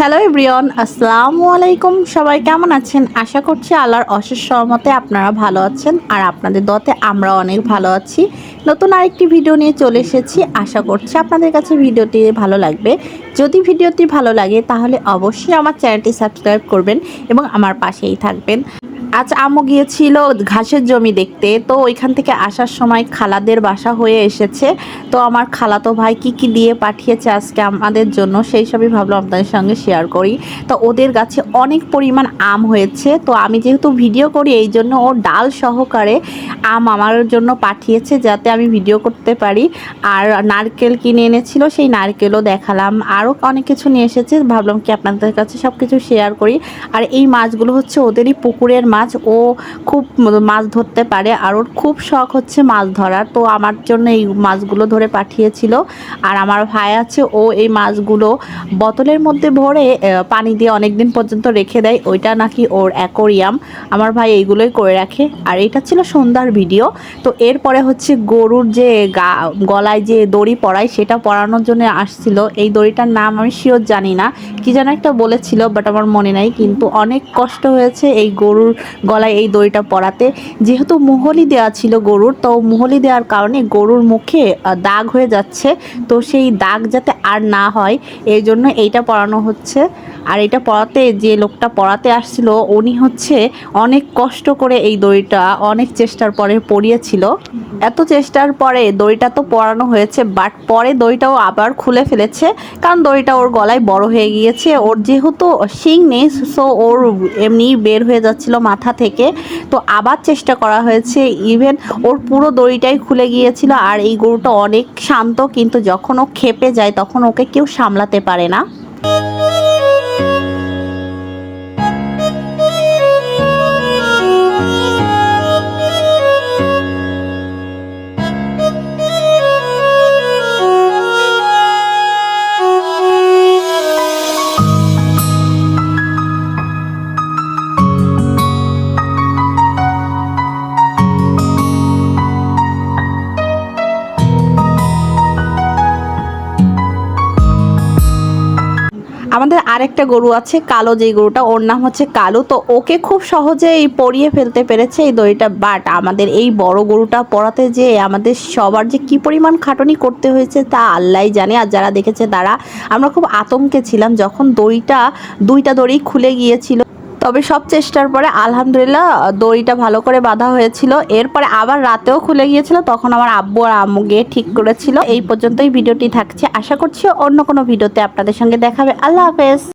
Hello ইব্রিয়ন আসসালামু আলাইকুম সবাই কেমন আছেন? আশা করছি আল্লাহর অশেষ সহমতে আপনারা ভালো আছেন আর আপনাদের দতে আমরা অনেক ভালো আছি। নতুন আরেকটি ভিডিও নিয়ে চলে এসেছি। আশা করছি আপনাদের কাছে ভিডিওটি ভালো লাগবে। যদি ভিডিওটি ভালো লাগে, তাহলে অবশ্যই আমার চ্যানেলটি সাবস্ক্রাইব করবেন এবং আমার পাশেই থাকবেন। আজ আম্মু গিয়েছিল ঘাসের জমি দেখতে, তো ওইখান থেকে আসার সময় খালাদের বাসা হয়ে এসেছে। তো আমার খালাতো ভাই কি কি দিয়ে পাঠিয়েছে আজকে আমাদের জন্য, সেই সবই ভাবলাম আপনাদের সঙ্গে শেয়ার করি। তো ওদের গাছে অনেক পরিমাণ আম হয়েছে, তো আমি যেহেতু ভিডিও করি, এই জন্য ও ডাল সহকারে আম আমার জন্য পাঠিয়েছে যাতে আমি ভিডিও করতে পারি। আর নারকেল কিনে এনেছিল, সেই নারকেলও দেখালাম। আরও অনেক কিছু নিয়ে এসেছে, ভাবলাম কি আপনাদের কাছে সব কিছু শেয়ার করি। আর এই মাছগুলো হচ্ছে ওদেরই পুকুরের মাছ ও খুব মাছ ধরতে পারে আর ওর খুব শখ হচ্ছে মাছ ধরার। তো আমার জন্য এই মাছগুলো ধরে পাঠিয়েছিল। আর আমার ভাই আছে, ও এই মাছগুলো বোতলের মধ্যে ভরে পানি দিয়ে অনেক দিন পর্যন্ত রেখে দেয়। ওইটা নাকি ওর অ্যাকোরিয়াম। আমার ভাই এইগুলোই করে রাখে। আর এটা ছিল সন্ধ্যার ভিডিও। তো এরপরে হচ্ছে গরুর যে গা, গলায় যে দড়ি পরায়, সেটা পরানোর জন্য আসছিল। এই দড়িটার নাম আমি শিওর জানি না। কি যেন একটা বলেছিল বাট আমার মনে নাই, কিন্তু অনেক কষ্ট হয়েছে এই গরুর গলায় এই দড়িটা পরাতে। যেহেতু মুহলি দেওয়া ছিল গরুর, তো মুহলি দেওয়ার কারণে গরুর মুখে দাগ হয়ে যাচ্ছে। তো সেই দাগ যাতে আর না হয়, এই জন্য এইটা পরানো হচ্ছে। আর এটা পড়াতে যে লোকটা পড়াতে আসছিল, উনি হচ্ছে অনেক কষ্ট করে এই দড়িটা, অনেক চেষ্টার পরে পরিয়েছিল। এত চেষ্টার পরে দড়িটা তো পরানো হয়েছে বাট পরে দড়িটাও আবার খুলে ফেলেছে, কারণ দড়িটা ওর গলায় বড় হয়ে গিয়েছে। ওর যেহেতু শিং নেই সো ওর এমনি বের হয়ে যাচ্ছিল মাথা থেকে। তো আবার চেষ্টা করা হয়েছে ইভেন ওর পুরো দড়িটাই খুলে গিয়েছিল, আর এই গরুটা অনেক শান্ত, কিন্তু যখন ও খেপে যায়, তখন ওকে কেউ সামলাতে পারে না। আমাদের আরেকটা গরু আছে, কালো যে গরুটা, ওর নাম হচ্ছে কালো। তো ওকে খুব সহজেই পরিয়ে ফেলতে পেরেছে এই দড়িটা বাট আমাদের এই বড় গরুটা পড়াতে যে আমাদের সবার যে কি পরিমাণ খাটনি করতে হয়েছে তা আল্লাহ জানে। আর যারা দেখেছে তারা, আমরা খুব আতঙ্কে ছিলাম যখন দড়িটা, দুইটা দড়ি খুলে গিয়েছিল। তবে সব চেষ্টার পরে আলহামদুলিল্লাহ দড়িটা ভালো করে বাঁধা হয়েছিল। এরপরে আবার রাতেও খুলে গিয়েছিল, তখন আমার আব্বু আর আম্মু গিয়ে ঠিক করেছিল। এই পর্যন্তই ভিডিওটি থাকছে। আশা করছি অন্য কোনো ভিডিওতে আপনাদের সঙ্গে দেখাবে। আল্লাহ হাফেজ।